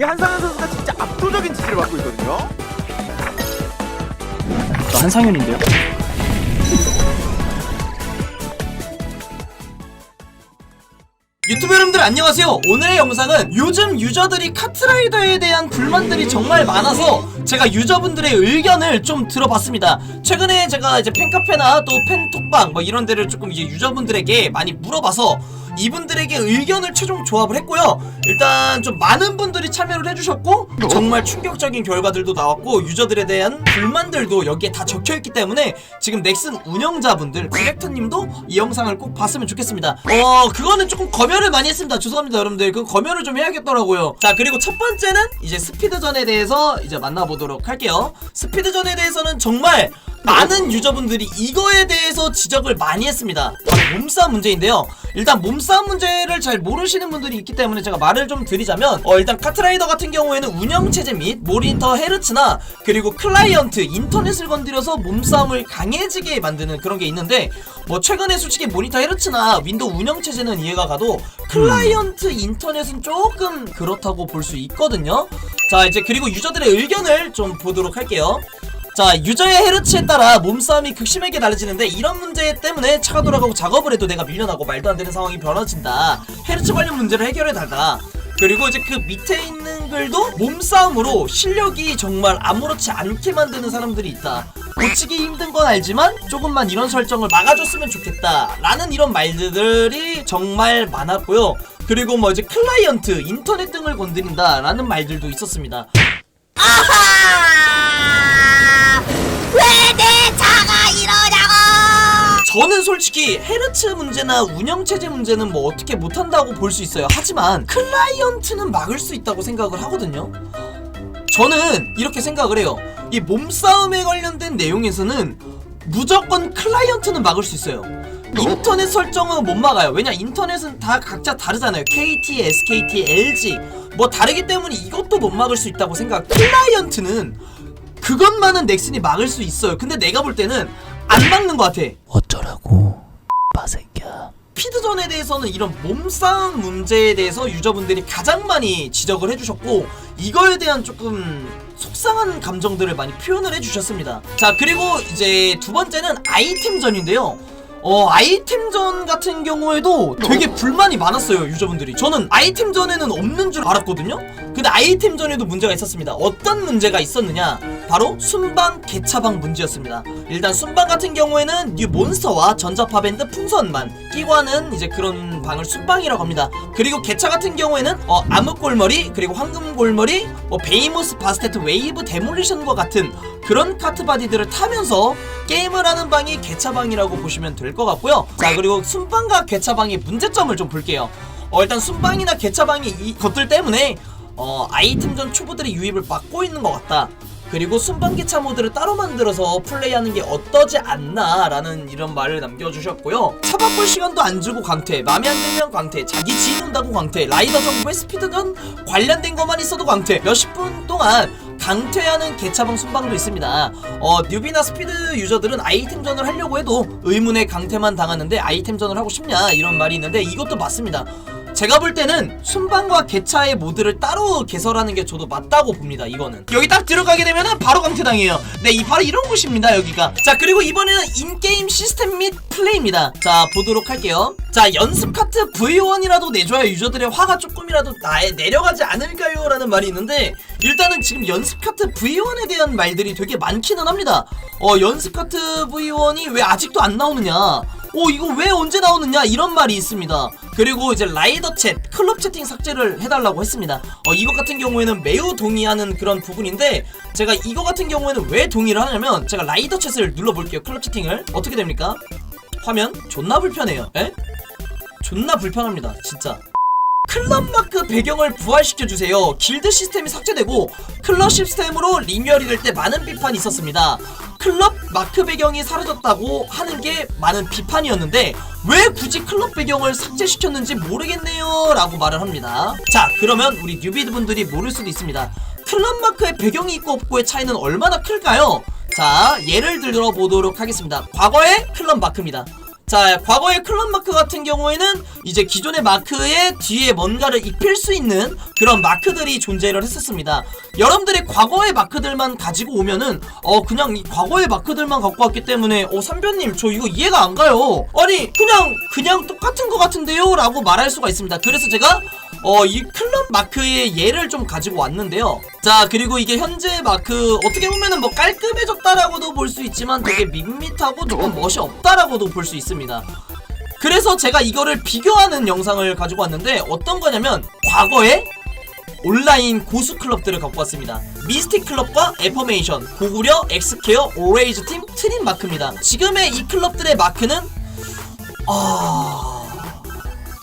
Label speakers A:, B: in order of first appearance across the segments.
A: 이 한상현 선수가 진짜 압도적인 지지를 받고 있거든요.
B: 저 한상현인데요.
C: 유튜브 여러분들 안녕하세요 오늘의 영상은 요즘 유저들이 카트라이더에 대한 불만들이 정말 많아서 제가 유저분들의 의견을 좀 들어봤습니다. 최근에 제가 이제 팬카페나 또 팬톡방 뭐 이런 데를 조금 이제 유저분들에게 많이 물어봐서 이분들에게 의견을 최종 조합을 했고요. 일단 좀 많은 분들이 참여를 해주셨고 정말 충격적인 결과들도 나왔고 유저들에 대한 불만들도 여기에 다 적혀있기 때문에 지금 넥슨 운영자분들 디렉터님도 이 영상을 꼭 봤으면 좋겠습니다. 어 그거는 조금 검열을 많이 했습니다. 죄송합니다 여러분들. 그 검열을 좀 해야겠더라고요. 자 그리고 첫 번째는 이제 스피드전에 대해서 이제 만나보 도록 할게요. 스피드전에 대해서는 정말 많은 유저분들이 이거에 대해서 지적을 많이 했습니다. 몸싸움 문제인데요. 일단 몸싸움 문제를 잘 모르시는 분들이 있기 때문에 제가 말을 좀 드리자면 어 일단 카트라이더 같은 경우에는 운영체제 및 모니터 헤르츠나 그리고 클라이언트 인터넷을 건드려서 몸싸움을 강해지게 만드는 그런 게 있는데 뭐 최근에 솔직히 모니터 헤르츠나 윈도우 운영체제는 이해가 가도 클라이언트 인터넷은 조금 그렇다고 볼 수 있거든요. 자 이제 그리고 유저들의 의견을 좀 보도록 할게요 자 유저의 헤르츠에 따라 몸싸움이 극심하게 달라지는데 이런 문제 때문에 차가 돌아가고 작업을 해도 내가 밀려나고 말도 안 되는 상황이 벌어진다. 헤르츠 관련 문제를 해결해 달라. 그리고 이제 그 밑에 있는 글도 몸싸움으로 실력이 정말 아무렇지 않게 만드는 사람들이 있다. 고치기 힘든 건 알지만 조금만 이런 설정을 막아줬으면 좋겠다. 라는 이런 말들이 정말 많았고요. 그리고 뭐 이제 클라이언트 인터넷 등을 건드린다 라는 말들도 있었습니다.
D: 왜내 차가 이러냐고!
C: 저는 솔직히 헤르츠 문제나 운영체제 문제는 뭐 어떻게 못한다고 볼 수 있어요. 하지만 클라이언트는 막을 수 있다고 생각을 하거든요. 저는 이렇게 생각을 해요. 이 몸싸움에 관련된 내용에서는 무조건 클라이언트는 막을 수 있어요. 인터넷 설정은 못 막아요. 왜냐 인터넷은 다 각자 다르잖아요. KT, SKT, LG 뭐 다르기 때문에 이것도 못 막을 수 있다고 생각. 클라이언트는 그것만은 넥슨이 막을 수 있어요. 근데 내가 볼 때는 안 막는 것 같아.
B: 어쩌라고 빠새끼야.
C: 피드전에 대해서는 이런 몸싸움 문제에 대해서 유저분들이 가장 많이 지적을 해주셨고 이거에 대한 조금 속상한 감정들을 많이 표현을 해주셨습니다. 자 그리고 이제 두 번째는 아이템전인데요. 어 아이템전 같은 경우에도 되게 불만이 많았어요 유저분들이 저는 아이템전에는 없는 줄 알았거든요 근데 아이템전에도 문제가 있었습니다 어떤 문제가 있었느냐 바로 순방 개차방 문제였습니다 일단 순방 같은 경우에는 뉴 몬스터와 전자파밴드 풍선만 끼고 하는 이제 그런 방을 순방이라고 합니다 그리고 개차 같은 경우에는 어 암흑골머리 그리고 황금골머리 뭐 베이모스 바스테트 웨이브 데몰리션과 같은 그런 카트 바디들을 타면서 게임을 하는 방이 개차방이라고 보시면 될 것 같고요. 자 그리고 순방과 개차방의 문제점을 좀 볼게요. 어 일단 순방이나 개차방이 이 것들 때문에 어 아이템전 초보들의 유입을 막고 있는 것 같다. 그리고 순방기차 모드를 따로 만들어서 플레이하는 게 어떠지 않나라는 이런 말을 남겨주셨고요. 차 바꿀 시간도 안 주고 광퇴, 맘에 안 들면 광퇴, 자기 지인 온다고 광퇴, 라이더 정보에 스피드전 관련된 것만 있어도 광퇴, 몇십 분 동안 강퇴하는 개차방 순방도 있습니다. 어, 뉴비나 스피드 유저들은 아이템전을 하려고 해도 의문의 강퇴만 당하는데 아이템전을 하고 싶냐 이런 말이 있는데 이것도 맞습니다. 제가 볼 때는 순방과 개차의 모드를 따로 개설하는 게 저도 맞다고 봅니다 이거는. 여기 딱 들어가게 되면은 바로 강퇴당해요. 네이 바로 이런 곳입니다 여기가. 자 그리고 이번에는 인게임 시스템 및 플레이입니다. 자 보도록 할게요. 자 연습 카트 V1이라도 내줘야 유저들의 화가 조금이라도 나에 내려가지 않을까요? 라는 말이 있는데 일단은 지금 연습 카트 V1에 대한 말들이 되게 많기는 합니다. 어 연습 카트 V1이 왜 아직도 안 나오느냐 오 이거 왜 언제 나오느냐? 이런 말이 있습니다. 그리고 이제 라이더 챗 클럽 채팅 삭제를 해달라고 했습니다. 어 이것 같은 경우에는 매우 동의하는 그런 부분인데 제가 이거 같은 경우에는 왜 동의를 하냐면 제가 라이더 챗을 눌러볼게요 클럽 채팅을. 어떻게 됩니까? 화면 존나 불편해요. 에? 존나 불편합니다 진짜. 클럽 마크 배경을 부활시켜주세요. 길드 시스템이 삭제되고 클럽 시스템으로 리뉴얼이 될 때 많은 비판이 있었습니다. 클럽 마크 배경이 사라졌다고 하는 게 많은 비판이었는데 왜 굳이 클럽 배경을 삭제시켰는지 모르겠네요 라고 말을 합니다. 자 그러면 우리 뉴비드 분들이 모를 수도 있습니다. 클럽 마크의 배경이 있고 없고의 차이는 얼마나 클까요? 자 예를 들어 보도록 하겠습니다. 과거의 클럽 마크입니다. 자, 과거의 클럽 마크 같은 경우에는 이제 기존의 마크의 뒤에 뭔가를 입힐 수 있는 그런 마크들이 존재를 했었습니다. 여러분들이 과거의 마크들만 가지고 오면은 어 그냥 이 과거의 마크들만 갖고 왔기 때문에 어 삼변님 저 이거 이해가 안 가요. 아니 그냥 그냥 똑같은 것 같은데요 라고 말할 수가 있습니다. 그래서 제가 어, 이 클럽 마크의 예를 좀 가지고 왔는데요. 자, 그리고 이게 현재 마크, 어떻게 보면은 뭐 깔끔해졌다라고도 볼 수 있지만 되게 밋밋하고 조금 멋이 없다라고도 볼 수 있습니다. 그래서 제가 이거를 비교하는 영상을 가지고 왔는데 어떤 거냐면 과거에 온라인 고수 클럽들을 갖고 왔습니다. 미스틱 클럽과 에퍼메이션, 고구려, 엑스케어, 오레이즈 팀, 트린 마크입니다. 지금의 이 클럽들의 마크는 아...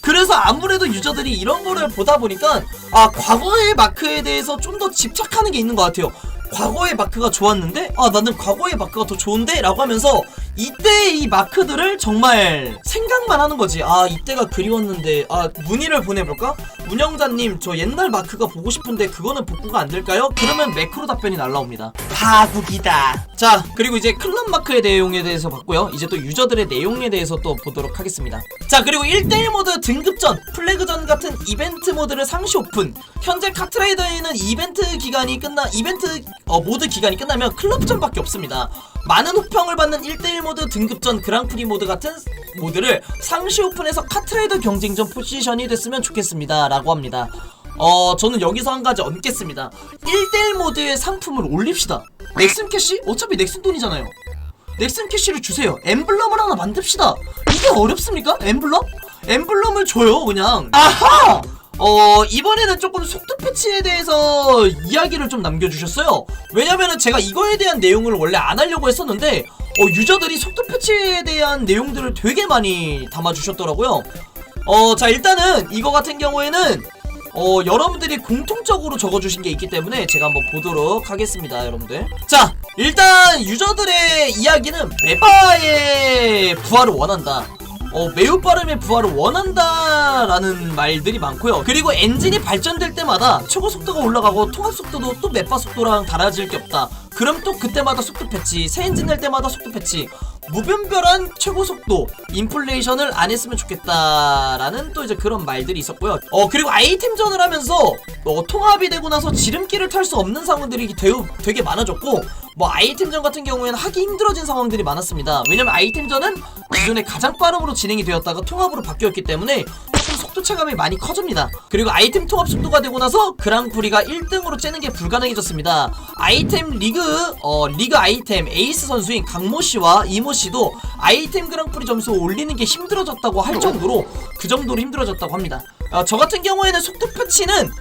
C: 그래서 아무래도 유저들이 이런 거를 보다 보니까 아 과거의 마크에 대해서 좀 더 집착하는 게 있는 것 같아요. 과거의 마크가 좋았는데 아 나는 과거의 마크가 더 좋은데 라고 하면서 이때의 이 마크들을 정말 생각만 하는 거지. 아 이때가 그리웠는데 아 문의를 보내볼까? 운영자님 저 옛날 마크가 보고 싶은데 그거는 복구가 안 될까요? 그러면 매크로 답변이 날라옵니다. 파국이다. 자 그리고 이제 클럽 마크의 내용에 대해서 봤고요. 이제 또 유저들의 내용에 대해서 또 보도록 하겠습니다. 자 그리고 1대1 모드 등급전 플래그전 같은 이벤트 모드를 상시 오픈. 현재 카트라이더에는 이벤트 기간이 끝나 이벤트 어, 모드 기간이 끝나면 클럽전밖에 없습니다 많은 호평을 받는 1대1 모드 등급전 그랑프리 모드 같은 모드를 상시 오픈해서 카트라이더 경쟁전 포지션이 됐으면 좋겠습니다 라고 합니다 어 저는 여기서 한 가지 얹겠습니다 1대1 모드의 상품을 올립시다 넥슨 캐시? 어차피 넥슨 돈이잖아요 넥슨 캐시를 주세요 엠블럼을 하나 만듭시다 이게 어렵습니까? 엠블럼? 엠블럼을 줘요 그냥 아하! 어 이번에는 조금 속도 패치에 대해서 이야기를 좀 남겨주셨어요. 왜냐면은 제가 이거에 대한 내용을 원래 안 하려고 했었는데 어 유저들이 속도 패치에 대한 내용들을 되게 많이 담아주셨더라고요. 어 자 일단은 이거 같은 경우에는 어 여러분들이 공통적으로 적어주신 게 있기 때문에 제가 한번 보도록 하겠습니다 여러분들. 자 일단 유저들의 이야기는 메바의 부활을 원한다 어, 매우 빠름의 부활을 원한다라는 말들이 많고요. 그리고 엔진이 발전될 때마다 최고 속도가 올라가고 통합 속도도 또 맵바 속도랑 달라질 게 없다. 그럼 또 그때마다 속도 패치, 새 엔진 낼 때마다 속도 패치, 무변별한 최고 속도, 인플레이션을 안 했으면 좋겠다라는 또 이제 그런 말들이 있었고요. 어 그리고 아이템전을 하면서 어, 통합이 되고 나서 지름길을 탈 수 없는 상황들이 되게 많아졌고 뭐 아이템전 같은 경우에는 하기 힘들어진 상황들이 많았습니다. 왜냐면 아이템전은 기존에 가장 빠름으로 진행이 되었다가 통합으로 바뀌었기 때문에 조금 속도 체감이 많이 커집니다. 그리고 아이템 통합 속도가 되고 나서 그랑프리가 1등으로 째는 게 불가능해졌습니다. 아이템 리그 어 리그 아이템 에이스 선수인 강모 씨와 이모 씨도 아이템 그랑프리 점수 올리는 게 힘들어졌다고 할 정도로 그 정도로 힘들어졌다고 합니다. 어, 저 같은 경우에는 속도 패치는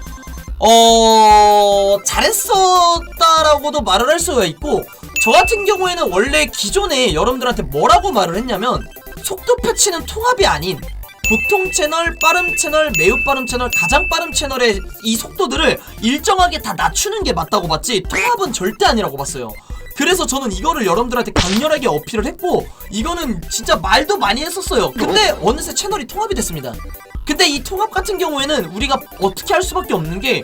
C: 어 잘했었다라고도 말을 할 수가 있고 저 같은 경우에는 원래 기존에 여러분들한테 뭐라고 말을 했냐면 속도 패치는 통합이 아닌 보통 채널, 빠름 채널, 매우 빠름 채널, 가장 빠름 채널의 이 속도들을 일정하게 다 낮추는 게 맞다고 봤지 통합은 절대 아니라고 봤어요. 그래서 저는 이거를 여러분들한테 강렬하게 어필을 했고 이거는 진짜 말도 많이 했었어요. 근데 어느새 채널이 통합이 됐습니다. 근데 이 통합 같은 경우에는 우리가 어떻게 할 수밖에 없는 게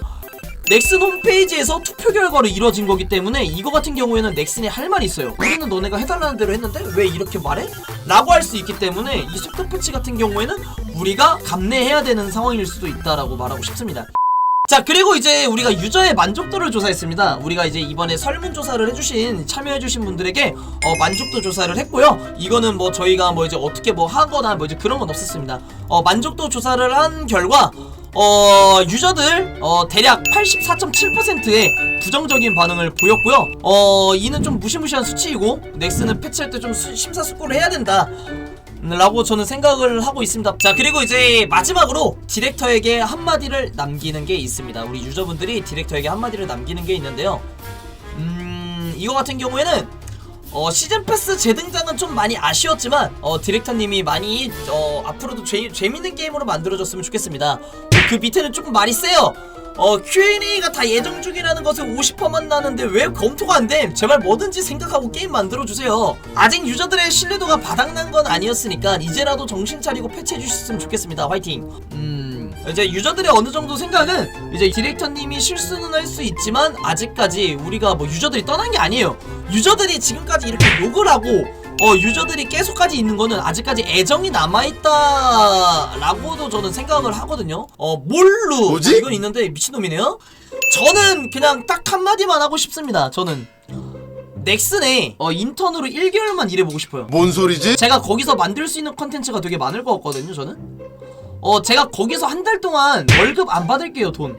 C: 넥슨 홈페이지에서 투표 결과로 이루어진 거기 때문에 이거 같은 경우에는 넥슨이 할 말이 있어요. 우리는 너네가 해달라는 대로 했는데 왜 이렇게 말해? 라고 할 수 있기 때문에 이 속도 패치 같은 경우에는 우리가 감내해야 되는 상황일 수도 있다라고 말하고 싶습니다. 자 그리고 이제 우리가 유저의 만족도를 조사했습니다. 우리가 이제 이번에 설문조사를 해주신 참여해주신 분들에게 어, 만족도 조사를 했고요. 이거는 뭐 저희가 뭐 이제 어떻게 뭐 하거나 뭐 이제 그런 건 없었습니다. 어, 만족도 조사를 한 결과 어 유저들 어 대략 84.7%의 부정적인 반응을 보였고요. 어 이는 좀 무시무시한 수치이고 넥슨은 패치할 때 좀 심사숙고를 해야 된다 라고 저는 생각을 하고 있습니다. 자, 그리고 이제 마지막으로 디렉터에게 한마디를 남기는 게 있습니다. 우리 유저분들이 디렉터에게 한마디를 남기는 게 있는데요. 음, 이거 같은 경우에는 어, 시즌 패스 재등장은 좀 많이 아쉬웠지만 어, 디렉터님이 많이 어, 앞으로도 재, 재밌는 게임으로 만들어줬으면 좋겠습니다. 그 밑에는 조금 말이 세요. 어, Q&A가 다 예정 중이라는 것에 50%만 나는데 왜 검토가 안 됨? 제발 뭐든지 생각하고 게임 만들어주세요. 아직 유저들의 신뢰도가 바닥난 건 아니었으니까 이제라도 정신 차리고 패치해 주셨으면 좋겠습니다. 화이팅. 음, 이제 유저들의 어느 정도 생각은 이제 디렉터님이 실수는 할 수 있지만 아직까지 우리가 뭐 유저들이 떠난 게 아니에요. 유저들이 지금까지 이렇게 욕을 하고 어 유저들이 계속까지 있는 거는 아직까지 애정이 남아있다 라고도 저는 생각을 하거든요 어 몰루
E: 뭐지?
C: 이건 있는데 미친놈이네요 저는 그냥 딱 한마디만 하고 싶습니다 저는 넥슨에 어, 인턴으로 1개월만 일해보고 싶어요
E: 뭔 소리지?
C: 제가 거기서 만들 수 있는 컨텐츠가 되게 많을 것 같거든요 저는 어 제가 거기서 한 달 동안 월급 안 받을게요 돈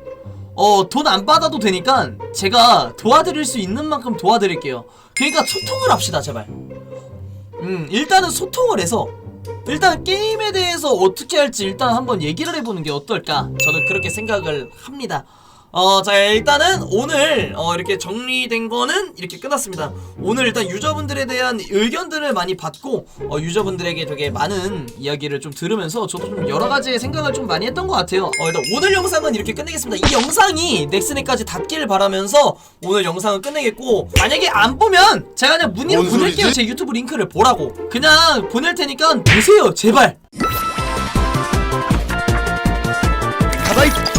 C: 어, 돈 안 받아도 되니까 제가 도와드릴 수 있는 만큼 도와드릴게요. 그러니까 소통을 합시다, 제발. 음, 일단은 소통을 해서 일단 게임에 대해서 어떻게 할지 일단 한번 얘기를 해보는 게 어떨까? 저는 그렇게 생각을 합니다. 어, 자, 일단은 오늘 어, 이렇게 정리된 거는 이렇게 끝났습니다. 오늘 일단 유저분들에 대한 의견들을 많이 받고 어, 유저분들에게 되게 많은 이야기를 좀 들으면서 저도 좀 여러 가지 생각을 좀 많이 했던 것 같아요. 어, 일단 오늘 영상은 이렇게 끝내겠습니다. 이 영상이 넥슨에까지 닿길 바라면서 오늘 영상은 끝내겠고 만약에 안 보면 제가 그냥 문의 보낼게요. 제 유튜브 링크를 보라고 그냥 보낼 테니까 보세요 제발. 가만히